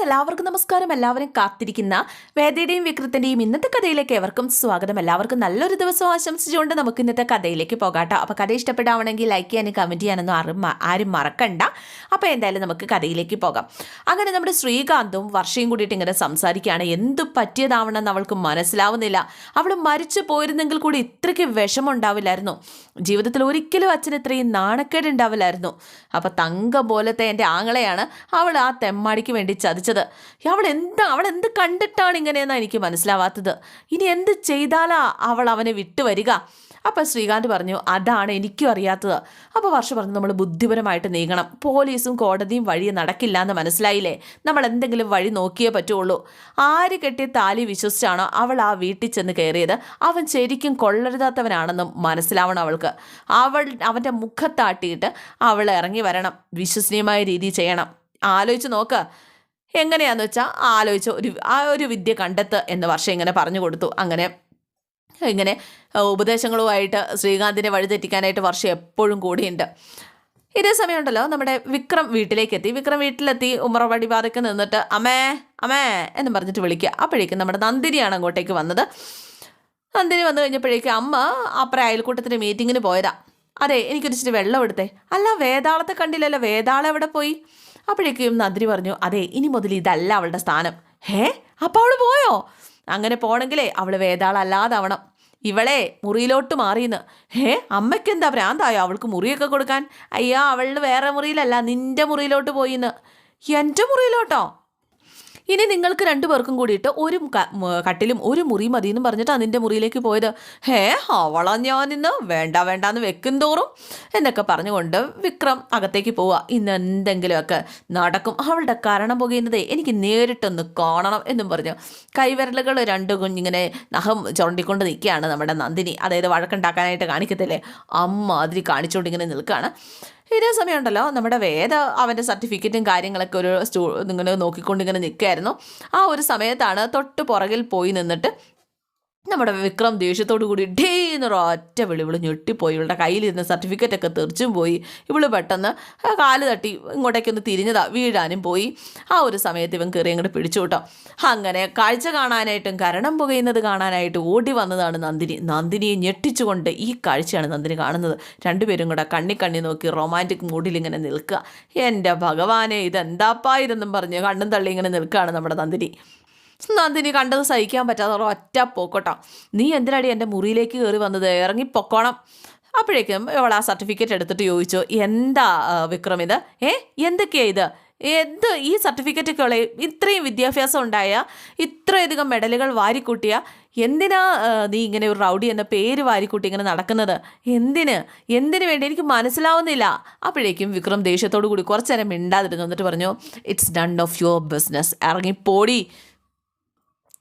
എല്ലാവർക്കും നമസ്കാരം. എല്ലാവരും കാത്തിരിക്കുന്ന വേദയുടെയും വിക്രത്തിന്റെയും ഇന്നത്തെ കഥയിലേക്ക് എവർക്കും സ്വാഗതം. എല്ലാവർക്കും നല്ലൊരു ദിവസം ആശംസിച്ചുകൊണ്ട് നമുക്ക് ഇന്നത്തെ കഥയിലേക്ക് പോകാട്ടോ. അപ്പോൾ കഥ ഇഷ്ടപ്പെടാവണമെങ്കിൽ ലൈക്ക് ചെയ്യാനും കമന്റ് ചെയ്യാനൊന്നും ആരും ആരും മറക്കണ്ട. അപ്പോൾ എന്തായാലും നമുക്ക് കഥയിലേക്ക് പോകാം. അങ്ങനെ നമ്മുടെ ശ്രീകാന്തും വർഷയും കൂടിയിട്ട് ഇങ്ങനെ സംസാരിക്കുകയാണ്. എന്ത് പറ്റിയതാവണമെന്ന് അവൾക്ക് മനസ്സിലാവുന്നില്ല. അവൾ മരിച്ചു പോയിരുന്നെങ്കിൽ കൂടി ഇത്രയ്ക്ക് വിഷമമുണ്ടാവില്ലായിരുന്നു. ജീവിതത്തിൽ ഒരിക്കലും അച്ഛന് ഇത്രയും നാണക്കേട് ഉണ്ടാവില്ലായിരുന്നു അപ്പോൾ തങ്ക പോലത്തെ എന്റെ ആങ്ങളെയാണ് അവൾ ആ തെമ്മാടിക്ക് വേണ്ടി ചതിച്ചത് അവൾ എന്താ അവൾ എന്ത് കണ്ടിട്ടാണ് ഇങ്ങനെയെന്നാണ് എനിക്ക് മനസ്സിലാവാത്തത്. ഇനി എന്ത് ചെയ്താലാ അവൾ അവനെ വിട്ടുവരിക അപ്പം ശ്രീകാന്ത് പറഞ്ഞു അതാണ് എനിക്കും അറിയാത്തത്. അപ്പോൾ വർഷ പറഞ്ഞു നമ്മൾ ബുദ്ധിപരമായിട്ട് നീങ്ങണം. പോലീസും കോടതിയും വഴി നടക്കില്ല എന്ന് മനസ്സിലായില്ലേ? നമ്മൾ എന്തെങ്കിലും വഴി നോക്കിയേ പറ്റുള്ളൂ. ആര് കെട്ടിയ താലി വിശ്വസിച്ചാണോ അവൾ ആ വീട്ടിൽ ചെന്ന് കയറിയത്? അവൻ ശരിക്കും കൊള്ളരുതാത്തവനാണെന്നും മനസ്സിലാവണം അവൾക്ക്. അവൾ അവന്റെ മുഖത്താട്ടിയിട്ട് അവൾ ഇറങ്ങി വരണം. വിശ്വസനീയമായ രീതിയിൽ ചെയ്യണം. ആലോചിച്ച് നോക്ക്. എങ്ങനെയാന്ന് വെച്ചാൽ ആലോചിച്ച് ഒരു ആ ഒരു വിദ്യ കണ്ടെത്ത് എന്ന് വർഷം ഇങ്ങനെ പറഞ്ഞു കൊടുത്തു. അങ്ങനെ ഇങ്ങനെ ഉപദേശങ്ങളുമായിട്ട് ശ്രീകാന്തിനെ വഴിതെറ്റിക്കാനായിട്ട് വർഷം എപ്പോഴും കൂടിയുണ്ട്. ഇതേ സമയമുണ്ടല്ലോ നമ്മുടെ വിക്രം വീട്ടിലേക്ക് എത്തി വിക്രം വീട്ടിലെത്തി ഉമ്മറവടി പാതയ്ക്ക് നിന്നിട്ട് അമ്മേ അമ്മേ എന്ന് പറഞ്ഞിട്ട് വിളിക്കുക അപ്പോഴേക്കും നമ്മുടെ നന്ദിനിയാണ് അങ്ങോട്ടേക്ക് വന്നത്. നന്ദിനി വന്നു കഴിഞ്ഞപ്പോഴേക്കും അമ്മ അപ്പുറം അയൽക്കൂട്ടത്തിന്റെ മീറ്റിങ്ങിന് പോയതാ. അതെ എനിക്കൊരിച്ചിട്ട് വെള്ളം എടുത്തേ. അല്ല വേതാളത്തെ കണ്ടില്ലല്ലോ. വേതാളം എവിടെ പോയി? അപ്പോഴേക്കും നദ്രി പറഞ്ഞു അതെ ഇനി മുതൽ ഇതല്ല അവളുടെ സ്ഥാനം. ഹേ അപ്പം അവൾ പോയോ? അങ്ങനെ പോണെങ്കിലേ അവൾ വേതാളല്ലാതാവണം ഇവളെ മുറിയിലോട്ട് മാറിയെന്ന്. ഹേ അമ്മയ്ക്ക് എന്താ ഭ്രാന്തായോ അവൾക്ക് മുറിയൊക്കെ കൊടുക്കാൻ? അയ്യോ അവളുടെ വേറെ മുറിയിലല്ല നിന്റെ മുറിയിലോട്ട് പോയിന്ന്. എന്റെ മുറിയിലോട്ടോ? ഇനി നിങ്ങൾക്ക് രണ്ടു പേർക്കും കൂടിയിട്ട് ഒരു കട്ടിലും ഒരു മുറി മതി എന്ന് പറഞ്ഞിട്ട് അതിന്റെ മുറിയിലേക്ക് പോയത്. ഹേ അവളാ ഞാൻ ഇന്ന്. വേണ്ട വേണ്ട എന്ന് വെക്കും തോറും എന്നൊക്കെ പറഞ്ഞുകൊണ്ട് വിക്രം അകത്തേക്ക് പോവുക ഇന്ന് എന്തെങ്കിലുമൊക്കെ നടക്കും. അവളുടെ കരണം പുകയുന്നതേ എനിക്ക് നേരിട്ടൊന്ന് കാണണം എന്നും പറഞ്ഞു. കൈവിരലുകൾ രണ്ടു കുഞ്ഞിങ്ങനെ നഖം ചുരണ്ടിക്കൊണ്ട് നിൽക്കുകയാണ് നമ്മുടെ നന്ദിനി. അതായത് വഴക്കുണ്ടാക്കാനായിട്ട് കാണിക്കത്തില്ലേ? അമ്മ അതിരി കാണിച്ചുകൊണ്ട് ഇങ്ങനെ നിൽക്കുകയാണ്. ഇതേ സമയമുണ്ടല്ലോ നമ്മുടെ വേദ അവന്റെ സർട്ടിഫിക്കറ്റും കാര്യങ്ങളൊക്കെ ഒരു സ്റ്റൂ ഇങ്ങനെ നോക്കിക്കൊണ്ട് ഇങ്ങനെ നിൽക്കുകയായിരുന്നു. ആ ഒരു സമയത്താണ് തൊട്ട് പുറകിൽ പോയി നിന്നിട്ട് നമ്മുടെ വിക്രം ദേഷ്യത്തോടു കൂടി ഡേ എന്നൊരു ഒറ്റ വിളി ഇവൾ ഞെട്ടിപ്പോയി. ഇവളുടെ കയ്യിലിരുന്ന സർട്ടിഫിക്കറ്റൊക്കെ തെറിച്ചും പോയി. ഇവൾ പെട്ടെന്ന് കാൽ തട്ടി ഇങ്ങോട്ടേക്കൊന്ന് തിരിഞ്ഞതാ. വീഴാനും പോയി. ആ ഒരു സമയത്ത് ഇവൻ കയറി അങ്ങോട്ട് പിടിച്ചു കേട്ടോ. അങ്ങനെ കാഴ്ച കാണാനായിട്ടും കരണം പുകയുന്നത് കാണാനായിട്ട് ഓടി വന്നതാണ് നന്ദിനി. നന്ദിനിയെ ഞെട്ടിച്ചുകൊണ്ട് ഈ കാഴ്ചയാണ് നന്ദിനി കാണുന്നത്. രണ്ടുപേരും കൂടെ കണ്ണി കണ്ണി നോക്കി റൊമാന്റിക് മൂഡിൽ ഇങ്ങനെ നിൽക്കുക. എന്റെ ഭഗവാനെ ഇതെന്താപ്പാ ഇതെന്നും പറഞ്ഞ് കണ്ണും തള്ളി ഇങ്ങനെ നിൽക്കുകയാണ് നമ്മുടെ നന്ദിനി. നന്ദിനി കണ്ടത് സഹിക്കാൻ പറ്റാതെ ഒറ്റ പോക്കോട്ടോ. നീ എന്തിനാടി എന്റെ മുറിയിലേക്ക് കയറി വന്നത്? ഇറങ്ങി പൊക്കോണം. അപ്പോഴേക്കും അവൾ ആ സർട്ടിഫിക്കറ്റ് എടുത്തിട്ട് ചോദിച്ചു എന്താ വിക്രം ഇത്? ഏ എന്തൊക്കെയാ ഇത്? എന്ത് ഈ സർട്ടിഫിക്കറ്റൊക്കെ ഉള്ള ഇത്രയും വിദ്യാഭ്യാസം ഉണ്ടായ ഇത്രയധികം മെഡലുകൾ വാരിക്കൂട്ടിയ എന്തിനാ നീ ഇങ്ങനെ ഒരു റൗഡി എന്ന പേര് വാരിക്കൂട്ടി ഇങ്ങനെ നടക്കുന്നത്? എന്തിന്? എന്തിനു വേണ്ടി? എനിക്ക് മനസ്സിലാവുന്നില്ല. അപ്പോഴേക്കും വിക്രം ദേഷ്യത്തോടു കൂടി കുറച്ച് നേരം മിണ്ടാതിരുന്നു എന്നിട്ട് പറഞ്ഞു it's none of your business ഇറങ്ങിപ്പോടി.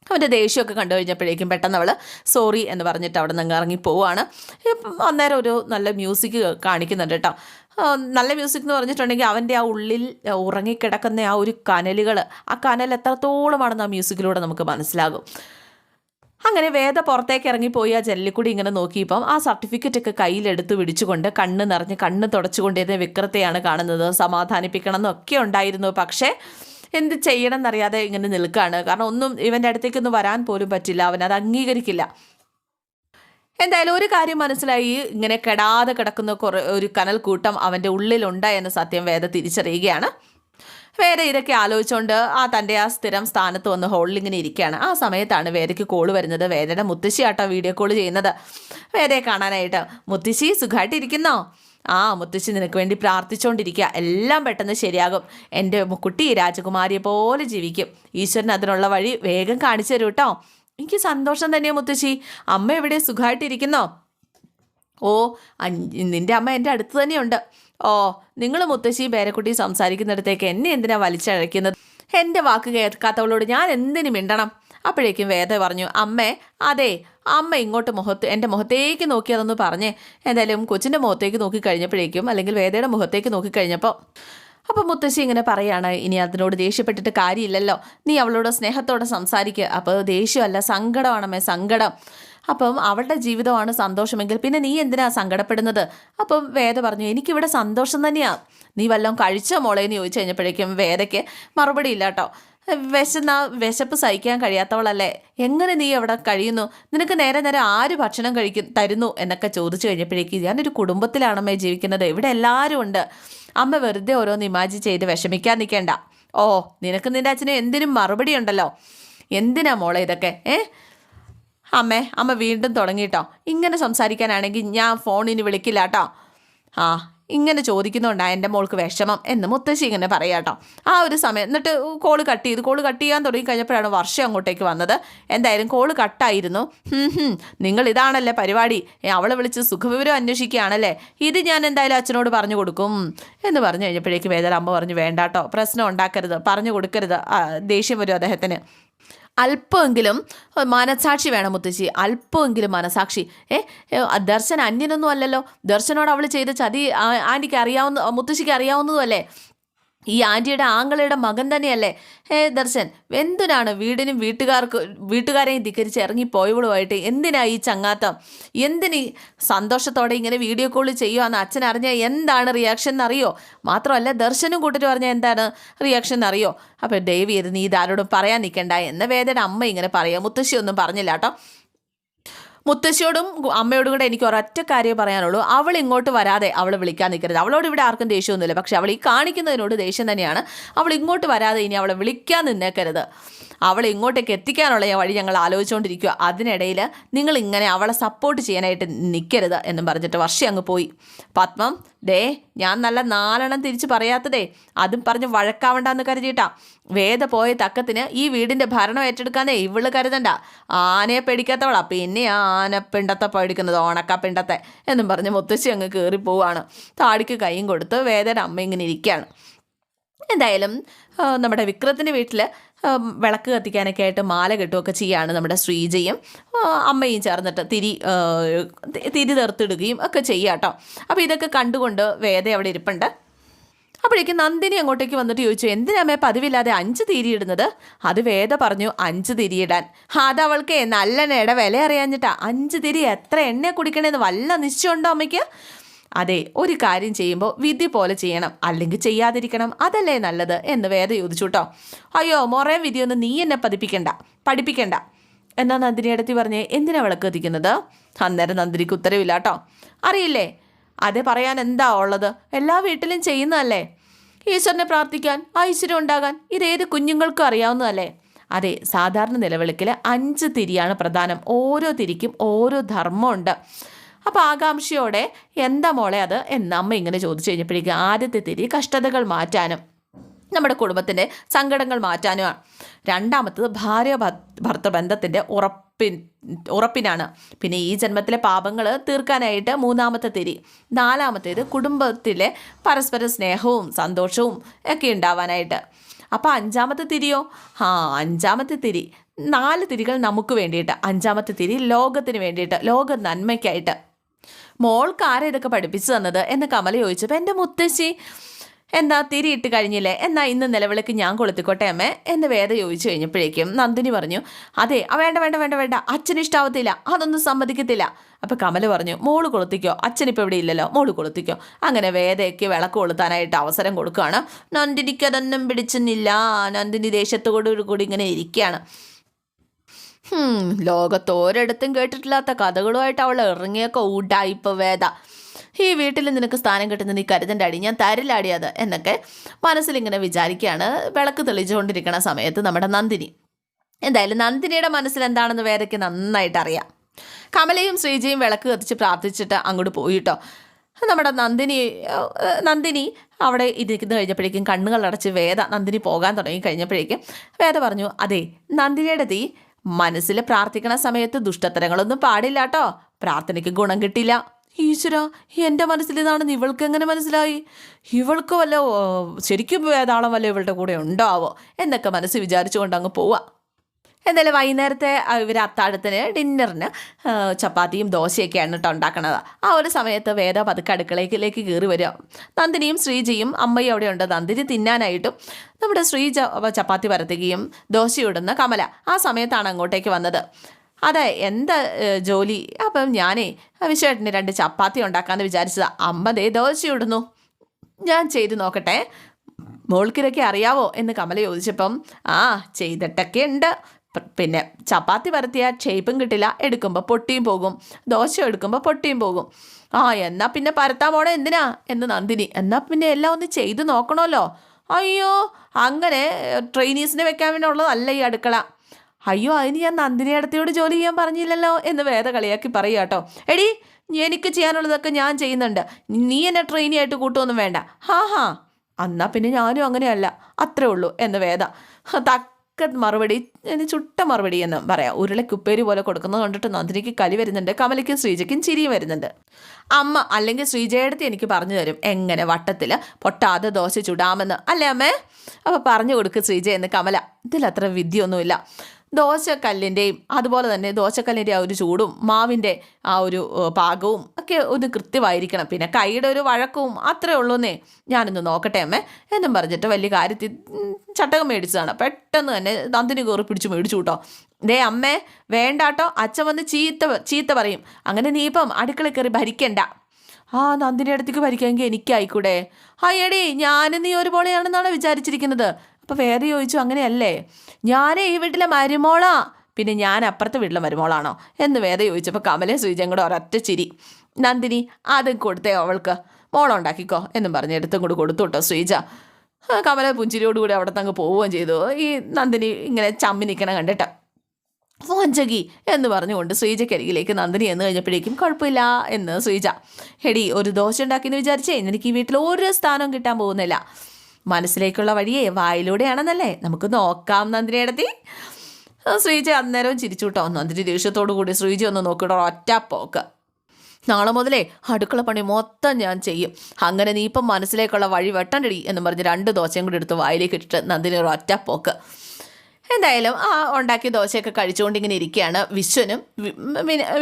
അവന്റെ ദേഷ്യമൊക്കെ കണ്ടു കഴിഞ്ഞപ്പോഴേക്കും പെട്ടെന്ന് അവൾ സോറി എന്ന് പറഞ്ഞിട്ട് അവിടെ നിന്ന് ഇറങ്ങി പോവാണ്. അന്നേരം ഒരു നല്ല മ്യൂസിക് കാണിക്കുന്നുണ്ട് കേട്ടോ. നല്ല മ്യൂസിക് എന്ന് പറഞ്ഞിട്ടുണ്ടെങ്കിൽ അവന്റെ ആ ഉള്ളിൽ ഉറങ്ങിക്കിടക്കുന്ന ആ ഒരു കനലുകൾ ആ കനൽ എത്രത്തോളമാണെന്ന് ആ മ്യൂസിക്കിലൂടെ നമുക്ക് മനസ്സിലാകും. അങ്ങനെ വേദ പുറത്തേക്ക് ഇറങ്ങിപ്പോയി ആ ജനലിൽ ഇങ്ങനെ നോക്കിയപ്പം ആ സർട്ടിഫിക്കറ്റ് ഒക്കെ കയ്യിലെടുത്ത് പിടിച്ചുകൊണ്ട് കണ്ണ് നിറഞ്ഞ് കണ്ണ് തുടച്ചുകൊണ്ടിരുന്ന വിക്രത്തെയാണ് കാണുന്നത്. സമാധാനിപ്പിക്കണം എന്നൊക്കെ ഉണ്ടായിരുന്നു. പക്ഷേ എന്ത് ചെയ്യണം എന്നറിയാതെ ഇങ്ങനെ നിൽക്കുകയാണ്. കാരണം ഒന്നും ഇവന്റെ അടുത്തേക്കൊന്നും വരാൻ പോലും പറ്റില്ല. അവൻ അത് അംഗീകരിക്കില്ല. എന്തായാലും ഒരു കാര്യം മനസ്സിലായി. ഇങ്ങനെ കെടാതെ കിടക്കുന്ന കുറേ ഒരു കനൽ കൂട്ടം അവന്റെ ഉള്ളിലുണ്ട് എന്ന സത്യം വേദ തിരിച്ചറിയുകയാണ്. വേറെ ഇതൊക്കെ ആലോചിച്ചുകൊണ്ട് ആ തന്റെ ആ സ്ഥിരം സ്ഥാനത്ത് വന്ന് ഹോളിൽ ഇങ്ങനെ ഇരിക്കുകയാണ്. ആ സമയത്താണ് വേദയ്ക്ക് കോൾ വരുന്നത്. വേദയുടെ മുത്തശ്ശിയാട്ടോ വീഡിയോ കോൾ ചെയ്യുന്നത്. വേദയെ കാണാനായിട്ട് മുത്തശ്ശി സുഖമായിട്ട് ഇരിക്കുന്നോ ആ മുത്തശ്ശി നിനക്ക് വേണ്ടി പ്രാർത്ഥിച്ചുകൊണ്ടിരിക്കുക എല്ലാം പെട്ടെന്ന് ശരിയാകും. എന്റെ കുട്ടി രാജകുമാരിയെ പോലെ ജീവിക്കും. ഈശ്വരൻ അതിനുള്ള വഴി വേഗം കാണിച്ചു തരൂ കേട്ടോ എനിക്ക് സന്തോഷം തന്നെയാണ് മുത്തശ്ശി. അമ്മ എവിടെ സുഖമായിട്ടിരിക്കുന്നോ? ഓ നിന്റെ അമ്മ എന്റെ അടുത്ത് തന്നെയുണ്ട്. ഓ നിങ്ങൾ മുത്തശ്ശി പേരക്കുട്ടി സംസാരിക്കുന്നിടത്തേക്ക് എന്നെ എന്തിനാ വലിച്ചഴയ്ക്കുന്നത്? എന്റെ വാക്ക് കേൾക്കാത്തവളോട് ഞാൻ എന്തിനു മിണ്ടണം? അപ്പോഴേക്കും വേദ പറഞ്ഞു അമ്മേ അതെ അമ്മ ഇങ്ങോട്ട് മുഖത്ത് എന്റെ മുഖത്തേക്ക് നോക്കി അതൊന്ന് പറഞ്ഞേ എന്തായാലും കൊച്ചിന്റെ മുഖത്തേക്ക് നോക്കി കഴിഞ്ഞപ്പോഴേക്കും അല്ലെങ്കിൽ വേദയുടെ മുഖത്തേക്ക് നോക്കി കഴിഞ്ഞപ്പോൾ അപ്പോൾ മുത്തശ്ശി ഇങ്ങനെ പറയാണ് ഇനി അതിനോട് ദേഷ്യപ്പെട്ടിട്ട് കാര്യമില്ലല്ലോ നീ അവളോട് സ്നേഹത്തോടെ സംസാരിക്കുക അപ്പോൾ ദേഷ്യമല്ല സങ്കടമാണമ്മേ സങ്കടം. അപ്പം അവളുടെ ജീവിതമാണ് സന്തോഷമെങ്കിൽ പിന്നെ നീ എന്തിനാ സങ്കടപ്പെടുന്നത്? അപ്പം വേദ പറഞ്ഞു എനിക്കിവിടെ സന്തോഷം തന്നെയാണ് നീ വല്ലതും കഴിച്ചോ മോളെ? എന്ന് ചോദിച്ചു കഴിഞ്ഞപ്പോഴേക്കും വേദയ്ക്ക് മറുപടി ഇല്ല കേട്ടോ. വിശന്ന വിശപ്പ് സഹിക്കാൻ കഴിയാത്തവളല്ലേ? എങ്ങനെ നീ അവിടെ കഴിയുന്നു? നിനക്ക് നേരെ നേരെ ആര് ഭക്ഷണം കഴിക്കും തരുന്നു എന്നൊക്കെ ചോദിച്ചു കഴിഞ്ഞപ്പോഴേക്ക് ഞാനൊരു കുടുംബത്തിലാണമ്മേ ജീവിക്കുന്നത്. ഇവിടെ എല്ലാവരും ഉണ്ട്. അമ്മ വെറുതെ ഓരോന്ന് ഇമാജി ചെയ്ത് വിഷമിക്കാൻ നിൽക്കേണ്ട. ഓ നിനക്ക് നിന്റെ അച്ഛന് എന്തിനും മറുപടി ഉണ്ടല്ലോ. എന്തിനാ മോളെ ഇതൊക്കെ? ഏ? അമ്മേ അമ്മ വീണ്ടും തുടങ്ങിട്ടോ. ഇങ്ങനെ സംസാരിക്കാനാണെങ്കിൽ ഞാൻ ഫോണിന് വിളിക്കില്ല കേട്ടോ ആ ഇങ്ങനെ ചോദിക്കുന്നുണ്ടാ എന്റെ മോൾക്ക് വിഷമം എന്ന് മുത്തശ്ശി ഇങ്ങനെ പറയാട്ടോ ആ ഒരു സമയം എന്നിട്ട് കോൾ കട്ട് ചെയ്ത് കോൾ കട്ട് ചെയ്യാൻ തുടങ്ങി കഴിഞ്ഞപ്പോഴാണ് വർഷം അങ്ങോട്ടേക്ക് വന്നത്. എന്തായാലും കോൾ കട്ടായിരുന്നു. നിങ്ങൾ ഇതാണല്ലേ പരിപാടി. അവളെ വിളിച്ച് സുഖവിവരം അന്വേഷിക്കുകയാണല്ലേ. ഇത് ഞാൻ എന്തായാലും അച്ഛനോട് പറഞ്ഞു കൊടുക്കും എന്ന് പറഞ്ഞു കഴിഞ്ഞപ്പോഴേക്കും വേദന അമ്മ പറഞ്ഞു വേണ്ടാട്ടോ പ്രശ്നം ഉണ്ടാക്കരുത് പറഞ്ഞു കൊടുക്കരുത് ദേഷ്യം വരും അദ്ദേഹത്തിന്. അല്പമെങ്കിലും മനസാക്ഷി വേണം മുത്തശ്ശി. അല്പമെങ്കിലും മനസാക്ഷി. ഏ ദർശൻ അന്യനൊന്നും അല്ലല്ലോ. ദർശനോട് അവൾ ചെയ്ത ചതി ആന്റിക്ക് അറിയാവുന്ന മുത്തശ്ശിക്ക് അറിയാവുന്നതും ഈ ആന്റിയുടെ ആങ്ങളയുടെ മകൻ തന്നെയല്ലേ? ഹേ ദർശൻ എന്തിനാണ് വീടിനും വീട്ടുകാർക്ക് വീട്ടുകാരെയും ധിക്കരിച്ച് ഇറങ്ങിപ്പോയവളുമായിട്ട് എന്തിനാ ഈ ചങ്ങാത്തം? എന്തിന് സന്തോഷത്തോടെ ഇങ്ങനെ വീഡിയോ കോൾ ചെയ്യുവാന്ന് അച്ഛൻ അറിഞ്ഞാൽ എന്താണ് റിയാക്ഷൻ എന്നറിയോ മാത്രമല്ല ദർശനും കൂട്ടിട്ട് പറഞ്ഞാൽ എന്താണ് റിയാക്ഷൻ എന്നറിയോ അപ്പോൾ ദേവി നീ ഇതാരോടും പറയാൻ നിൽക്കണ്ട എന്ന വേദന അമ്മ ഇങ്ങനെ പറയാം. മുത്തശ്ശി ഒന്നും പറഞ്ഞില്ല കേട്ടോ. മുത്തശ്ശിയോടും അമ്മയോടും കൂടെ എനിക്ക് ഒരൊറ്റ കാര്യം പറയാനുള്ളൂ. അവൾ ഇങ്ങോട്ട് വരാതെ അവൾ വിളിക്കാൻ നിൽക്കരുത്. അവളോട് ഇവിടെ ആർക്കും ദേഷ്യമൊന്നുമില്ല. പക്ഷെ അവൾ ഈ കാണിക്കുന്നതിനോട് ദേഷ്യം തന്നെയാണ്. അവൾ ഇങ്ങോട്ട് വരാതെ ഇനി അവളെ വിളിക്കാൻ നിന്നേക്കരുത്. അവളെ ഇങ്ങോട്ടേക്ക് എത്തിക്കാനുള്ള വഴി ഞങ്ങൾ ആലോചിച്ചുകൊണ്ടിരിക്കുക അതിനിടയിൽ നിങ്ങൾ ഇങ്ങനെ അവളെ സപ്പോർട്ട് ചെയ്യാനായിട്ട് നിൽക്കരുത് എന്നും പറഞ്ഞിട്ട് വർഷം അങ്ങ് പോയി. പത്മം ദേ ഞാൻ നല്ല നാലെണ്ണം തിരിച്ച് പറയാത്തതേ അതും പറഞ്ഞ് വഴക്കാവണ്ടെന്ന് കരുതിയിട്ടാ. വേദ പോയ തക്കത്തിന് ഈ വീടിന്റെ ഭരണം ഏറ്റെടുക്കാനേ ഇവൾ കരുതണ്ട. ആനയെ പേടിക്കാത്തവളാ. പിന്നെ ആന പിണ്ടത്തെ പേടിക്കുന്നത് ഓണക്ക പിണ്ടത്തെ എന്നും പറഞ്ഞ് മുത്തശ്ശി അങ്ങ് കയറി പോവാണ്. താടിക്ക് കൈയും കൊടുത്ത് വേദയുടെ അമ്മ ഇങ്ങനെ ഇരിക്കുകയാണ് എന്തായാലും നമ്മുടെ വിക്രത്തിന്റെ വീട്ടിൽ വിളക്ക് കത്തിക്കാനൊക്കെ ആയിട്ട് മാല കെട്ടുകയൊക്കെ ചെയ്യാണ് നമ്മുടെ ശ്രീജയും. അമ്മയും ചേർന്നിട്ട് തിരി തിരി തീർത്തിടുകയും ഒക്കെ ചെയ്യുക കേട്ടോ അപ്പോൾ ഇതൊക്കെ കണ്ടുകൊണ്ട് വേദ അവിടെ ഇരിപ്പുണ്ട്. അപ്പോഴേക്കും നന്ദിനി അങ്ങോട്ടേക്ക് വന്നിട്ട് ചോദിച്ചു എന്തിനാമേ പതിവില്ലാതെ അഞ്ച് തിരിയിടുന്നത് അത് വേദ പറഞ്ഞു അഞ്ച് തിരിയിടാൻ അത് അവൾക്ക് നല്ല നേട വില അറിയാഞ്ഞിട്ടാ. അഞ്ച് തിരി എത്ര എണ്ണ കുടിക്കണേന്ന് വല്ല നിശ്ചയമുണ്ടോ അമ്മയ്ക്ക്? അതെ ഒരു കാര്യം ചെയ്യുമ്പോൾ വിധി പോലെ ചെയ്യണം. അല്ലെങ്കിൽ ചെയ്യാതിരിക്കണം. അതല്ലേ നല്ലത് എന്ന് വേദ ചോദിച്ചു കേട്ടോ അയ്യോ മൊറേ വിധിയൊന്നും നീ എന്നെ പതിപ്പിക്കണ്ട. പഠിപ്പിക്കണ്ട. എന്നാ നന്ദിനി അടുത്തി പറഞ്ഞേ എന്തിനാ വിളക്ക് കത്തിക്കുന്നത്? അന്നേരം നന്ദിനിക്ക് ഉത്തരവില്ല കേട്ടോ അറിയില്ലേ? അതെ പറയാൻ എന്താ ഉള്ളത്? എല്ലാ വീട്ടിലും ചെയ്യുന്നതല്ലേ? ഈശ്വരനെ പ്രാർത്ഥിക്കാൻ ഐശ്വര്യം ഉണ്ടാകാൻ ഇതേത് കുഞ്ഞുങ്ങൾക്കും അറിയാവുന്നതല്ലേ? അതെ സാധാരണ നിലവിളിക്കൽ അഞ്ച് തിരിയാണ് പ്രധാനം. ഓരോ തിരിക്കും ഓരോ ധർമ്മമുണ്ട്. അപ്പോൾ ആകാംക്ഷയോടെ എന്താ മോളെ അത്? എന്ന് അമ്മ ഇങ്ങനെ ചോദിച്ചു കഴിഞ്ഞപ്പോഴേക്കും ആദ്യത്തെ തിരി കഷ്ടതകൾ മാറ്റാനും നമ്മുടെ കുടുംബത്തിന്റെ സങ്കടങ്ങൾ മാറ്റാനുമാണ്. രണ്ടാമത്തത് ഭാര്യ ഭർത്ത ബന്ധത്തിന്റെ ഉറപ്പിൻ ഉറപ്പിനാണ്. പിന്നെ ഈ ജന്മത്തിലെ പാപങ്ങൾ തീർക്കാനായിട്ട് മൂന്നാമത്തെ തിരി. നാലാമത്തേത് കുടുംബത്തിലെ പരസ്പര സ്നേഹവും സന്തോഷവും ഒക്കെ ഉണ്ടാവാനായിട്ട്. അപ്പോൾ അഞ്ചാമത്തെ തിരിയോ? ആ അഞ്ചാമത്തെ തിരി. നാല് തിരികൾ നമുക്ക് വേണ്ടിയിട്ട്. അഞ്ചാമത്തെ തിരി ലോകത്തിന് വേണ്ടിയിട്ട് ലോക നന്മയ്ക്കായിട്ട്. മോൾക്ക് ആരാ ഇതൊക്കെ പഠിപ്പിച്ചു തന്നത് എന്ന് കമല ചോദിച്ചപ്പോൾ എന്റെ മുത്തശ്ശി എന്താ തിരിയിട്ട് കഴിഞ്ഞില്ലേ? എന്നാ ഇന്ന് നിലവിളക്ക് ഞാൻ കൊളുത്തിക്കോട്ടെ അമ്മേ? എന്ന് വേദ ചോദിച്ചു കഴിഞ്ഞപ്പോഴേക്കും നന്ദിനി പറഞ്ഞു അതെ ആ വേണ്ട വേണ്ട വേണ്ട വേണ്ട അച്ഛന് ഇഷ്ടാവത്തില്ല അതൊന്നും സമ്മതിക്കത്തില്ല. അപ്പോൾ കമല പറഞ്ഞു മോൾ കൊളുത്തിക്കോ അച്ഛനിപ്പോൾ ഇവിടെ ഇല്ലല്ലോ മോൾ കൊളുത്തിക്കോ. അങ്ങനെ വേദയ്ക്ക് വിളക്ക് കൊളുത്താനായിട്ട് അവസരം കൊടുക്കുകയാണ്. നന്ദിനിക്ക് അതൊന്നും പിടിച്ചെന്നില്ല നന്ദിനി ദേശത്തോടു കൂടി ഇങ്ങനെ ഇരിക്കുകയാണ്. ഹും, ലോകത്ത് കേട്ടിട്ടില്ലാത്ത കഥകളുമായിട്ട് അവൾ ഇറങ്ങിയൊക്കെ ഊടായിപ്പ് വേദ. ഈ വീട്ടിൽ നിനക്ക് സ്ഥാനം കിട്ടുന്ന നീ കരുതന്റെ അടി ഞാൻ തരില്ലാടി എന്നൊക്കെ മനസ്സിൽ ഇങ്ങനെ വിചാരിക്കുകയാണ്. വിളക്ക് തെളിച്ചുകൊണ്ടിരിക്കുന്ന സമയത്ത് നമ്മുടെ നന്ദിനി. എന്തായാലും നന്ദിനിയുടെ മനസ്സിൽ എന്താണെന്ന് വേദയ്ക്ക് നന്നായിട്ട് അറിയാം. കമലയും ശ്രീജയും വിളക്ക് കത്തിച്ച് പ്രാർത്ഥിച്ചിട്ട് അങ്ങോട്ട് പോയിട്ടോ നമ്മുടെ നന്ദിനി നന്ദിനി അവിടെ ഇരിക്കുന്ന കഴിഞ്ഞപ്പോഴേക്കും കണ്ണുകൾ അടച്ച് വേദ നന്ദിനി പോകാൻ തുടങ്ങി കഴിഞ്ഞപ്പോഴേക്കും വേദ പറഞ്ഞു അതെ നന്ദിനിയുടെ തീ മനസ്സിൽ പ്രാർത്ഥിക്കണ സമയത്ത് ദുഷ്ടത്തരങ്ങളൊന്നും പാടില്ല കേട്ടോ പ്രാർത്ഥനയ്ക്ക് ഗുണം കിട്ടില്ല ഈശ്വര എന്റെ മനസ്സിൽ ഇതാണെന്ന് ഇവൾക്ക് എങ്ങനെ മനസ്സിലായി? ഇവൾക്ക് വല്ല ശരിക്കും വേതാളം വല്ല ഇവളുടെ കൂടെ ഉണ്ടാവോ? എന്നൊക്കെ മനസ്സ് വിചാരിച്ചുകൊണ്ട് അങ്ങ് പോവാം. എന്തായാലും വൈകുന്നേരത്തെ ഇവർ അത്താഴത്തിന് ഡിന്നറിന് ചപ്പാത്തിയും ദോശയൊക്കെയാണ് കേട്ടോ ഉണ്ടാക്കണത്. ആ ഒരു സമയത്ത് വേദ പതുക്കെ അടുക്കളയിലേക്ക് കയറി വരിക. നന്ദിനിയും ശ്രീജയും അമ്മയും അവിടെ ഉണ്ട്. നന്ദിനി തിന്നാനായിട്ടും നമ്മുടെ ശ്രീജ ചപ്പാത്തി പരത്തുകയും ദോശ ഇടുന്ന കമല ആ സമയത്താണ് അങ്ങോട്ടേക്ക് വന്നത്. അതെ എന്താ ജോലി? അപ്പം ഞാനേ വിശ്വേട്ടന് രണ്ട് ചപ്പാത്തി ഉണ്ടാക്കാമെന്ന് വിചാരിച്ചതാ. അമ്മ ദേ ദോശ ഇടുന്നു ഞാൻ ചെയ്തു നോക്കട്ടെ. മോൾക്കിതൊക്കെ അറിയാവോ? എന്ന് കമല ചോദിച്ചപ്പം ആ ചെയ്തിട്ടൊക്കെ ഉണ്ട്. പിന്നെ ചപ്പാത്തി പരത്തിയാൽ ഷേപ്പും കിട്ടില്ല. എടുക്കുമ്പോൾ പൊട്ടിയും പോകും. ദോശ എടുക്കുമ്പോൾ പൊട്ടിയും പോകും. ആ എന്നാൽ പിന്നെ പരത്താൻ പോണേ എന്തിനാ? എന്ന് നന്ദിനി. എന്നാൽ പിന്നെ എല്ലാം ഒന്ന് ചെയ്ത് നോക്കണമല്ലോ. അയ്യോ അങ്ങനെ ട്രെയിനീസിനെ വെക്കാൻ വേണ്ടി ഉള്ളതല്ല ഈ അടുക്കള. അയ്യോ അതിന് ഞാൻ നന്ദിനി അടുത്തയോട് ജോലി ചെയ്യാൻ പറഞ്ഞില്ലല്ലോ എന്ന് വേദ കളിയാക്കി പറയുക കേട്ടോ. എടി എനിക്ക് ചെയ്യാനുള്ളതൊക്കെ ഞാൻ ചെയ്യുന്നുണ്ട്. നീ എന്നെ ട്രെയിനിയായിട്ട് കൂട്ടുമൊന്നും വേണ്ട. ഹാ ഹാ. എന്നാൽ പിന്നെ ഞാനും അങ്ങനെയല്ല. അത്രേ ഉള്ളൂ എന്ന് വേദ. തക്ക മറുപടി ചുട്ട മറുപടി എന്ന് പറയാം. ഉരുളക്കുപ്പേരി പോലെ കൊടുക്കുന്നത് കണ്ടിട്ട് നന്ദിനിക്ക് കലി വരുന്നുണ്ട് കമലയ്ക്കും ശ്രീജയ്ക്കും ചിരിയും വരുന്നുണ്ട്. അമ്മ അല്ലെങ്കിൽ ശ്രീജയടുത്ത് എനിക്ക് പറഞ്ഞു തരും എങ്ങനെ വട്ടത്തിൽ പൊട്ടാതെ ദോശ ചുടാമെന്ന്. അല്ലേ അമ്മേ? അപ്പോൾ പറഞ്ഞു കൊടുക്ക് ശ്രീജ എന്ന് കമല ഇതിലത്ര വിദ്യയൊന്നുമില്ല. ദോശക്കല്ലിന്റെയും അതുപോലെ തന്നെ ദോശക്കല്ലിന്റെ ആ ഒരു ചൂടും മാവിന്റെ ആ ഒരു പാകവും ഒക്കെ ഒന്ന് കൃത്യമായിരിക്കണം. പിന്നെ കൈയുടെ ഒരു വഴക്കവും അത്രേ ഉള്ളൂന്നേ ഞാനൊന്ന് നോക്കട്ടെ അമ്മേ. എന്നും പറഞ്ഞിട്ട് വലിയ കാര്യത്തിൽ ചട്ടകം മേടിച്ചതാണ്. പെട്ടെന്ന് തന്നെ നന്ദിനി കയറി പിടിച്ച് മേടിച്ചു കേട്ടോ. ദേ അമ്മേ വേണ്ടാട്ടോ. അച്ഛൻ വന്ന് ചീത്ത ചീത്ത പറയും. അങ്ങനെ നീ ഇപ്പം അടുക്കള കയറി ഭരിക്കണ്ട. ആ നന്ദിനി അടുത്തേക്ക് ഭരിക്കാമെങ്കിൽ എനിക്കായിക്കൂടെ. അയ്യടി ഞാനും നീ ഒരുപോലെയാണെന്നാണ് വിചാരിച്ചിരിക്കുന്നത്? അപ്പോൾ വേറെ ചോദിച്ചു അങ്ങനെയല്ലേ? ഞാനേ ഈ വീട്ടിലെ മരുമോളാ. പിന്നെ ഞാൻ അപ്പുറത്തെ വീട്ടിലെ മരുമോളാണോ? എന്ന് വേദ ചോദിച്ചപ്പോൾ കമലേ സുജയും കൂടെ ഒരൊറ്റ ചിരി. നന്ദിനി അതും കൊടുത്തേ അവൾക്ക്. മോളുണ്ടാക്കിക്കോ എന്നും പറഞ്ഞ് എടുത്തും കൂടി കൊടുത്തു കേട്ടോ കമല പുഞ്ചിരിയോടുകൂടി അവിടെ തങ്ങ് പോവുകയും ചെയ്തു. ഈ നന്ദിനി ഇങ്ങനെ ചമ്മി നിൽക്കണം കണ്ടിട്ട് വഞ്ചകി എന്ന് പറഞ്ഞുകൊണ്ട് ശ്രീജയ്ക്കരികിലേക്ക് നന്ദിനി എന്ന് കഴിഞ്ഞപ്പോഴേക്കും കുഴപ്പമില്ല എന്ന് സുജ. ഹെടി ഒരു ദോശ ഉണ്ടാക്കിയെന്ന് വിചാരിച്ചേ? എനിക്ക് ഈ വീട്ടിൽ ഒരു സ്ഥാനവും കിട്ടാൻ പോകുന്നില്ല. മനസ്സിലേക്കുള്ള വഴിയേ വായിലൂടെയാണെന്നല്ലേ? നമുക്ക് നോക്കാം നന്ദിനിയിടത്തി ശ്രീജ അന്നേരവും ചിരിച്ചു കേട്ടോ. നന്ദിനി ദേഷ്യത്തോടു കൂടി ശ്രീജ ഒന്ന് നോക്കിയിട്ടോ ഒറ്റ പോക്ക് നാളെ മുതലേ അടുക്കള പണി മൊത്തം ഞാൻ ചെയ്യും. അങ്ങനെ നീ ഇപ്പം മനസ്സിലേക്കുള്ള വഴി വെട്ടണ്ടടി എന്ന് പറഞ്ഞ് രണ്ട് ദോശയും കൂടി എടുത്ത് വായിലേക്ക് ഇട്ടിട്ട് നന്ദിനി ഒരു ഒറ്റ പോക്ക് എന്തായാലും ആ ഉണ്ടാക്കിയ ദോശയൊക്കെ കഴിച്ചുകൊണ്ട് ഇങ്ങനെ ഇരിക്കുകയാണ് വിശ്വനും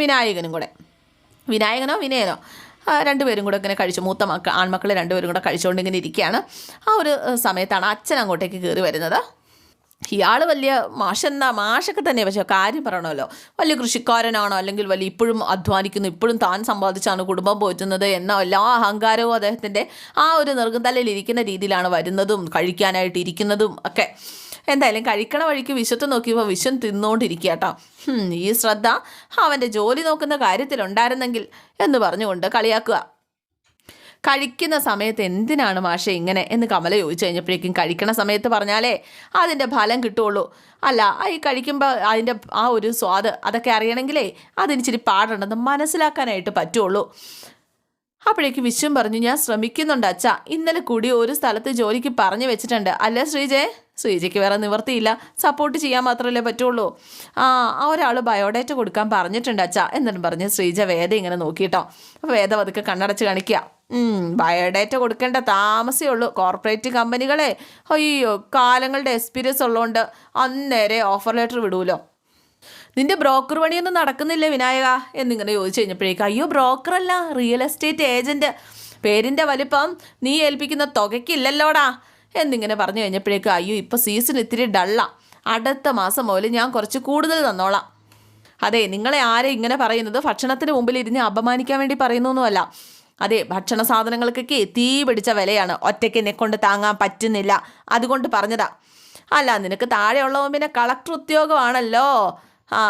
വിനായകനും കൂടെ. വിനായകനോ വിനയനോ? രണ്ടുപേരും കൂടെ ഇങ്ങനെ കഴിച്ചു. മൂത്ത മക്ക ആൺമക്കൾ രണ്ടുപേരും കൂടെ കഴിച്ചുകൊണ്ട് ഇങ്ങനെ ഇരിക്കുകയാണ്. ആ ഒരു സമയത്താണ് അച്ഛൻ അങ്ങോട്ടേക്ക് കയറി വരുന്നത്. ഇയാൾ വലിയ മാഷെന്നാ മാഷൊക്കെ തന്നെ പക്ഷേ കാര്യം പറയണമല്ലോ. വലിയ കൃഷിക്കാരനാണോ അല്ലെങ്കിൽ വലിയ ഇപ്പോഴും അധ്വാനിക്കുന്നു ഇപ്പോഴും താൻ സമ്പാദിച്ചാണ് കുടുംബം പോറ്റുന്നത് എന്ന എല്ലാ അഹങ്കാരവും അദ്ദേഹത്തിന്റെ ആ ഒരു നിർഗന്തലയിൽ ഇരിക്കുന്ന രീതിയിലാണ് വരുന്നതും കഴിക്കാനായിട്ട് ഇരിക്കുന്നതും ഒക്കെ. എന്തായാലും കഴിക്കണ വഴിക്ക് വിശത്ത് നോക്കിയപ്പോൾ വിശം തിന്നുകൊണ്ടിരിക്കുക കേട്ടോ ഈ ശ്രദ്ധ അവന്റെ ജോലി നോക്കുന്ന കാര്യത്തിലുണ്ടായിരുന്നെങ്കിൽ എന്ന് പറഞ്ഞുകൊണ്ട് കളിയാക്കുക. കഴിക്കുന്ന സമയത്ത് എന്തിനാണ് മാഷെ ഇങ്ങനെ എന്ന് കമല ചോദിച്ചു കഴിഞ്ഞപ്പോഴേക്കും കഴിക്കണ സമയത്ത് പറഞ്ഞാലേ അതിന്റെ ഫലം കിട്ടുള്ളൂ. അല്ല ഈ കഴിക്കുമ്പോൾ അതിന്റെ ആ ഒരു സ്വാദ് അതൊക്കെ അറിയണമെങ്കിലേ അതിനിച്ചിരി പാടുണ്ടെന്ന് മനസ്സിലാക്കാനായിട്ട് പറ്റുള്ളൂ. അപ്പോഴേക്ക് വിശ്വം പറഞ്ഞു ഞാൻ ശ്രമിക്കുന്നുണ്ട് അച്ഛ. ഇന്നലെ കൂടി ഒരു സ്ഥലത്ത് ജോലിക്ക് പറഞ്ഞു വെച്ചിട്ടുണ്ട്. അല്ലേ ശ്രീജയ് ശ്രീജയ്ക്ക് വേറെ നിവർത്തിയില്ല സപ്പോർട്ട് ചെയ്യാൻ മാത്രമല്ലേ പറ്റുള്ളൂ. ആ ഒരാൾ ബയോഡേറ്റ കൊടുക്കാൻ പറഞ്ഞിട്ടുണ്ട് അച്ഛ എന്നിട്ട് പറഞ്ഞ് ശ്രീജ വേദ ഇങ്ങനെ നോക്കിയിട്ടോ അപ്പോൾ വേദ പതുക്കെ കണ്ണടച്ച് കാണിക്കുക ബയോഡേറ്റ കൊടുക്കേണ്ട താമസമേ ഉള്ളൂ. കോർപ്പറേറ്റ് കമ്പനികളെ. അയ്യോ കാലങ്ങളുടെ എക്സ്പീരിയൻസ് ഉള്ളതുകൊണ്ട് അന്നേരെ ഓഫർ ലെറ്റർ വിടൂലോ? നിന്റെ ബ്രോക്കർ പണിയൊന്നും നടക്കുന്നില്ല വിനായക? എന്നിങ്ങനെ ചോദിച്ചു കഴിഞ്ഞപ്പോഴേക്കും അയ്യോ ബ്രോക്കറല്ല റിയൽ എസ്റ്റേറ്റ് ഏജന്റ് പേരിന്റെ വലിപ്പം നീ ഏൽപ്പിക്കുന്ന തുകയ്ക്കില്ലല്ലോടാ. എന്നിങ്ങനെ പറഞ്ഞു കഴിഞ്ഞപ്പോഴേക്കും അയ്യോ ഇപ്പോൾ സീസൺ ഇത്തിരി ഡള്ളാണ് അടുത്ത മാസം മുതൽ ഞാൻ കുറച്ച് കൂടുതൽ തന്നോളാം. അതെ നിങ്ങളെ ആരെ ഇങ്ങനെ പറയുന്നത്? ഭക്ഷണത്തിന് മുമ്പിൽ ഇരുന്ന് അപമാനിക്കാൻ വേണ്ടി പറയുന്നൊന്നുമല്ല. അതെ ഭക്ഷണ സാധനങ്ങൾക്കൊക്കെ തീ പിടിച്ച വിലയാണ്. ഒറ്റയ്ക്ക് എന്നെ കൊണ്ട് താങ്ങാൻ പറ്റുന്നില്ല. അതുകൊണ്ട് പറഞ്ഞതാ. അല്ല നിനക്ക് താഴെയുള്ളവൻ പിന്നെ കളക്ടർ ഉദ്യോഗമാണല്ലോ. ആ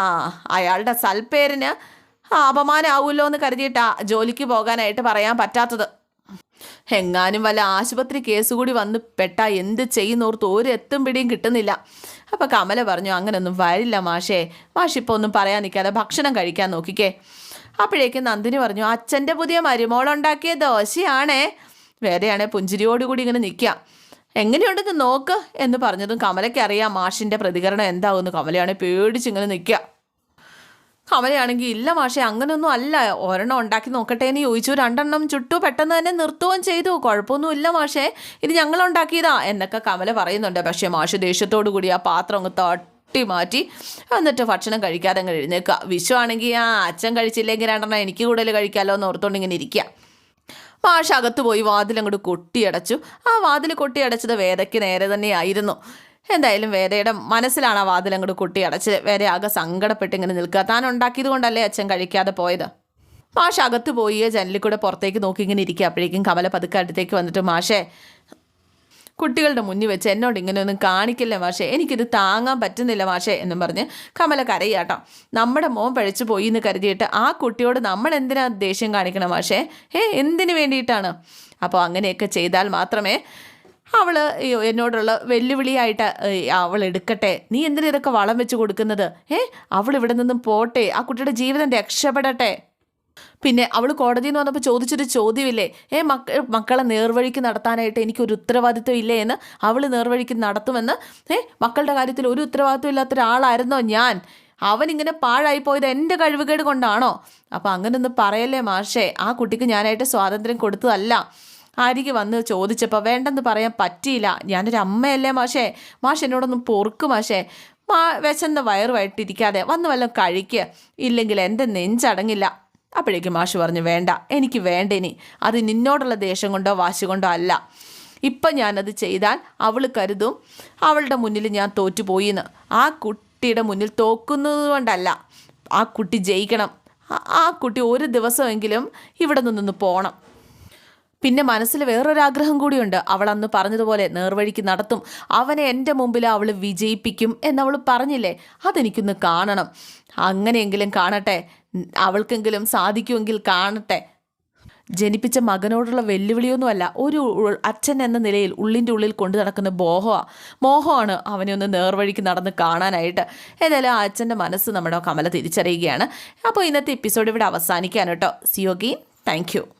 അയാളുടെ സൽപ്പേരിന് അപമാനമാവുമല്ലോ എന്ന് കരുതിയിട്ടാ ജോലിക്ക് പോകാനായിട്ട് പറയാൻ പറ്റാത്തത്. എങ്ങാനും വല്ല ആശുപത്രി കേസ് കൂടി വന്ന് പെട്ടാ എന്ത് ചെയ്യുന്നോർത്ത് ഒരു എത്തും പിടിയും കിട്ടുന്നില്ല. അപ്പം കമല പറഞ്ഞു അങ്ങനെയൊന്നും വരില്ല മാഷേ. മാഷ് ഇപ്പോൾ ഒന്നും പറയാൻ നിൽക്കാതെ ഭക്ഷണം കഴിക്കാൻ നോക്കിക്കേ. അപ്പോഴേക്കും നന്ദിനി പറഞ്ഞു അച്ഛന്റെ പുതിയ മരുമോളുണ്ടാക്കിയ ദോശയാണേ. വേറെയാണേ പുഞ്ചിരിയോടുകൂടി ഇങ്ങനെ നിൽക്കുക എങ്ങനെയുണ്ടെന്ന് നോക്ക് എന്ന് പറഞ്ഞതും കമലയ്ക്ക് അറിയാം മാഷിന്റെ പ്രതികരണം എന്താവുമെന്ന്. കമലയാണെ പേടിച്ചിങ്ങനെ നിൽക്കുക. കമലയാണെങ്കിൽ ഇല്ല മാഷെ അങ്ങനെയൊന്നും അല്ല. ഒരെണ്ണം ഉണ്ടാക്കി നോക്കട്ടെ എന്ന് ചോദിച്ചു. രണ്ടെണ്ണം ചുട്ടു. പെട്ടെന്ന് തന്നെ നിർത്തുകയും ചെയ്തു. കുഴപ്പമൊന്നും ഇല്ല മാഷെ. ഇത് ഞങ്ങൾ ഉണ്ടാക്കിയതാ എന്നൊക്കെ കമല പറയുന്നുണ്ട്. പക്ഷേ മാഷ് ദേഷ്യത്തോടു കൂടി ആ പാത്രം അങ്ങ് തട്ടി മാറ്റി എന്നിട്ട് ഭക്ഷണം കഴിക്കാതെ അങ്ങ് എഴുന്നേക്കുക വിഷുവാണെങ്കിൽ ആ അച്ഛൻ കഴിച്ചില്ലെങ്കിൽ രണ്ടെണ്ണം എനിക്ക് കൂടുതൽ കഴിക്കാമല്ലോ എന്ന് ഓർത്തുകൊണ്ട് ഇങ്ങനെ ഇരിക്കുക. മാഷ് അകത്ത് പോയി വാതിലങ്ങോട്ട് കൊട്ടിയടച്ചു. ആ വാതിൽ കൊട്ടിയടച്ചത് വേദയ്ക്ക് നേരെ തന്നെയായിരുന്നു. എന്തായാലും വേദയുടെ മനസ്സിലാണ് ആ വാതിൽ അങ്ങോട്ട് കൊട്ടിയടച്ചത്. വേദ ആകെ സങ്കടപ്പെട്ട് ഇങ്ങനെ നിൽക്കുക. താൻ ഉണ്ടാക്കിയത് കൊണ്ടല്ലേ അച്ഛൻ കഴിക്കാതെ പോയത്? മാഷ് അകത്ത് പോയി ജനലിൽ കൂടെ പുറത്തേക്ക് നോക്കി ഇങ്ങനെ ഇരിക്കുക. അപ്പോഴേക്കും കമല പതുക്കെ അടുത്തേക്ക് വന്നിട്ട് മാഷേ കുട്ടികളുടെ മുന്നിൽ വെച്ച് എന്നോട് ഇങ്ങനെയൊന്നും കാണിക്കില്ല മാഷേ എനിക്കിത് താങ്ങാൻ പറ്റുന്നില്ല മാഷേ എന്നും പറഞ്ഞ് കമല കരയാട്ടോ. നമ്മുടെ മോൻ പഴിച്ചു പോയി എന്ന് കരുതിയിട്ട് ആ കുട്ടിയോട് നമ്മൾ എന്തിനാ ദേഷ്യം കാണിക്കണം മാഷേ? ഏ എന്തിനു വേണ്ടിയിട്ടാണ്? അപ്പോൾ അങ്ങനെയൊക്കെ ചെയ്താൽ മാത്രമേ അവൾ എന്നോടുള്ള വെല്ലുവിളിയായിട്ട് അവൾ എടുക്കട്ടെ. നീ എന്തിനാ ഇതൊക്കെ വളം വെച്ച് കൊടുക്കുന്നത്? ഏ അവൾ ഇവിടെ നിന്നും പോട്ടെ. ആ കുട്ടിയുടെ ജീവിതം രക്ഷപ്പെടട്ടെ. പിന്നെ അവൾ കോടതിയിൽ നിന്ന് വന്നപ്പോൾ ചോദിച്ചൊരു ചോദ്യമില്ലേ? ഏ മക്ക മക്കളെ നേർവഴിക്ക് നടത്താനായിട്ട് എനിക്കൊരു ഉത്തരവാദിത്വം ഇല്ലേ? എന്ന് അവൾ നേർവഴിക്ക് നടത്തുമെന്ന് ഏ മക്കളുടെ കാര്യത്തിൽ ഒരു ഉത്തരവാദിത്വം ഇല്ലാത്ത ഒരാളായിരുന്നോ ഞാൻ? അവനിങ്ങനെ പാഴായി പോയത് എന്റെ കഴിവുകേട് കൊണ്ടാണോ? അപ്പോൾ അങ്ങനൊന്ന് പറയല്ലേ മാഷേ ആ കുട്ടിക്ക് ഞാനായിട്ട് സ്വാതന്ത്ര്യം കൊടുത്തതല്ല. ആരിക്ക് വന്ന് ചോദിച്ചപ്പോൾ വേണ്ടെന്ന് പറയാൻ പറ്റിയില്ല. ഞാനൊരു അമ്മയല്ലേ മാഷേ? മാഷ് എന്നോടൊന്നും പൊറുക്ക് മാഷേ. മാ വിശന്ന വയറുമായിട്ടിരിക്കാതെ വന്ന് വല്ലതും കഴിക്കുക ഇല്ലെങ്കിൽ എന്റെ നെഞ്ചടങ്ങില്ല. അപ്പോഴേക്കും മാഷ് പറഞ്ഞു വേണ്ട എനിക്ക് വേണ്ട ഇനി. അത് നിന്നോടുള്ള ദേഷ്യം കൊണ്ടോ വാശി കൊണ്ടോ അല്ല. ഇപ്പം ഞാനത് ചെയ്താൽ അവൾ കരുതും. അവളുടെ മുന്നിൽ ഞാൻ തോറ്റുപോയിന്ന്. ആ കുട്ടിയുടെ മുന്നിൽ തോക്കുന്നത് കൊണ്ടല്ല. ആ കുട്ടി ജയിക്കണം. ആ- കുട്ടി ഒരു ദിവസമെങ്കിലും ഇവിടെ നിന്നൊന്ന് പോകണം പിന്നെ മനസ്സിൽ വേറൊരാഗ്രഹം കൂടിയുണ്ട്. അവൾ അന്ന് പറഞ്ഞതുപോലെ നേർവഴിക്ക് നടത്തും. അവനെ എന്റെ മുമ്പിൽ അവൾ വിജയിപ്പിക്കും എന്നവൾ പറഞ്ഞില്ലേ? അതെനിക്കൊന്ന് കാണണം. അങ്ങനെയെങ്കിലും കാണട്ടെ. അവൾക്കെങ്കിലും സാധിക്കുമെങ്കിൽ കാണട്ടെ. ജനിപ്പിച്ച മകനോടുള്ള വെല്ലുവിളിയൊന്നുമല്ല. ഒരു അച്ഛൻ എന്ന നിലയിൽ ഉള്ളിന്റെ ഉള്ളിൽ കൊണ്ടു നടക്കുന്ന മോഹമാണ് മോഹമാണ് അവനെ ഒന്ന് നേർവഴിക്ക് നടന്ന് കാണാനായിട്ട്. ഏതായാലും ആ അച്ഛന്റെ മനസ്സ് നമ്മുടെ കമല തിരിച്ചറിയുകയാണ്. അപ്പോൾ ഇന്നത്തെ എപ്പിസോഡ് ഇവിടെ അവസാനിക്കാൻ സിയോഗി താങ്ക്